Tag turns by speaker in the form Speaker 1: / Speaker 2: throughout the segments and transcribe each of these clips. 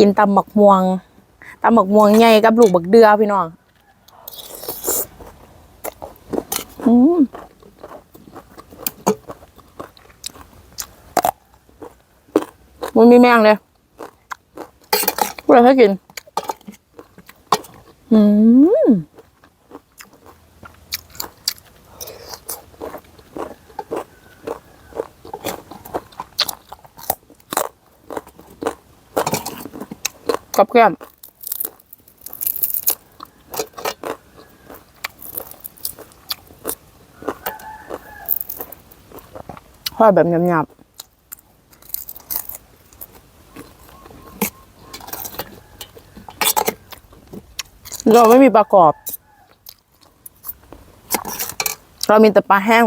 Speaker 1: กินตำหมักม่วงตำหมักม่วงใหญ่กับลูกบักเดือพี่น้องอืมมันมีแมงเลยพูดอะไรให้กิน อืม กับแก้มทอดแบบหยาบๆเราไม่มีประกอบ เรามีแต่ปลาแห้ง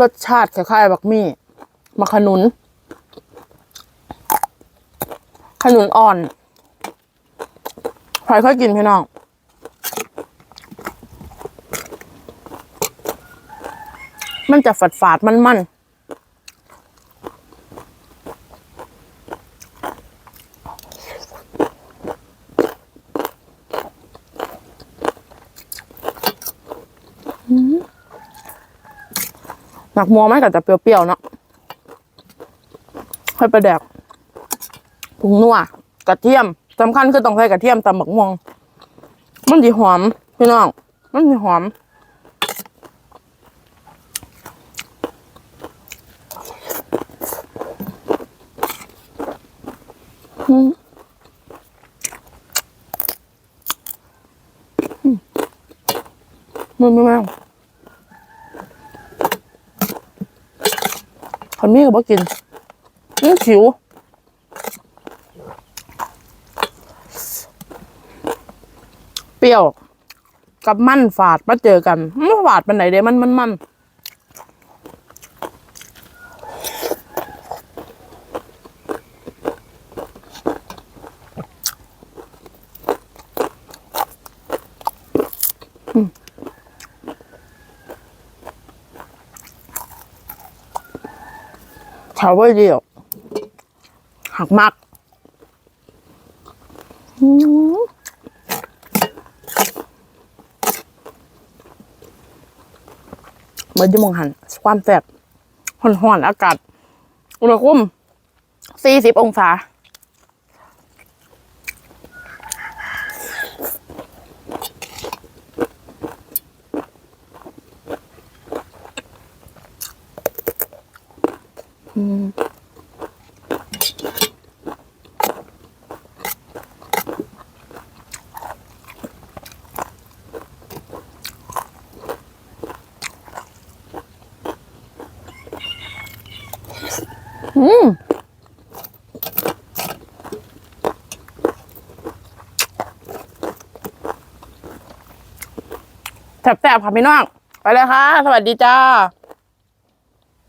Speaker 1: รสชาติคล้ายๆบักมี่มาขนุน ขนุนอ่อนใครเคยกินพี่น้องมันจะฝาดฝาดมันมัน หนักมัวไหมก็จะเปรี้ยวๆเนาะค่อยไปแดกผงนัวกระเทียมสำคัญคือต้องใส่กระเทียมตำบักม่วง มันดีหอมพี่น้อง มันดีหอมอืมอืมมันไม่แม่ คนนี้ก็บ่กินนี่ขิวเปรี้ยว กับมันฝาดมาเจอกันมันฝาดเป็นไหนเด้มันมันมันมน เขาว่าเดียว หักมากอืมเมื่อจะมองหัน ความแสบห่อนอนๆอากาศ อุณหภูมิสี่สิบองศา อืมอืมแสบๆค่ะพี่น้อง ไปเลยค่ะ สวัสดีจ้า